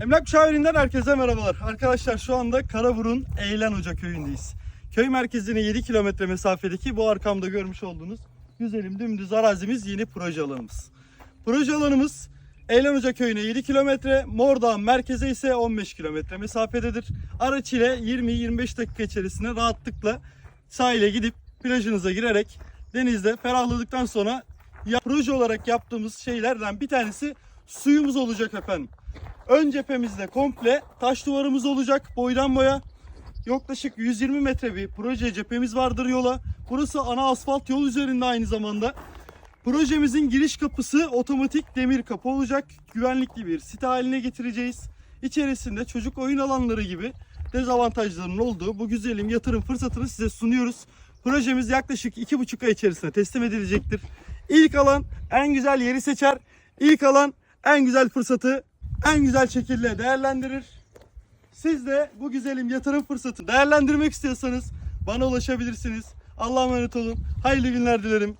Emlak müşavirinden herkese merhabalar. Arkadaşlar şu anda Karaburun Eğlen Hoca köyündeyiz. Köy merkezine 7 kilometre mesafedeki bu arkamda görmüş olduğunuz güzelim dümdüz arazimiz yeni proje alanımız. Proje alanımız Eğlen Hoca köyüne 7 kilometre, Mordağ merkeze ise 15 kilometre mesafededir. Araç ile 20-25 dakika içerisinde rahatlıkla sahile gidip plajınıza girerek denizde ferahladıktan sonra proje olarak yaptığımız şeylerden bir tanesi suyumuz olacak efendim. Ön cephemizde komple taş duvarımız olacak boydan boya. Yaklaşık 120 metre bir proje cephemiz vardır yola. Burası ana asfalt yol üzerinde aynı zamanda. Projemizin giriş kapısı otomatik demir kapı olacak. Güvenlikli bir site haline getireceğiz. İçerisinde çocuk oyun alanları gibi dezavantajlarının olduğu bu güzelim yatırım fırsatını size sunuyoruz. Projemiz yaklaşık 2,5 ay içerisinde teslim edilecektir. İlk alan en güzel yeri seçer. İlk alan en güzel fırsatı en güzel şekilde değerlendirir. Siz de bu güzelim yatırım fırsatını değerlendirmek istiyorsanız bana ulaşabilirsiniz. Allah'a emanet olun. Hayırlı günler dilerim.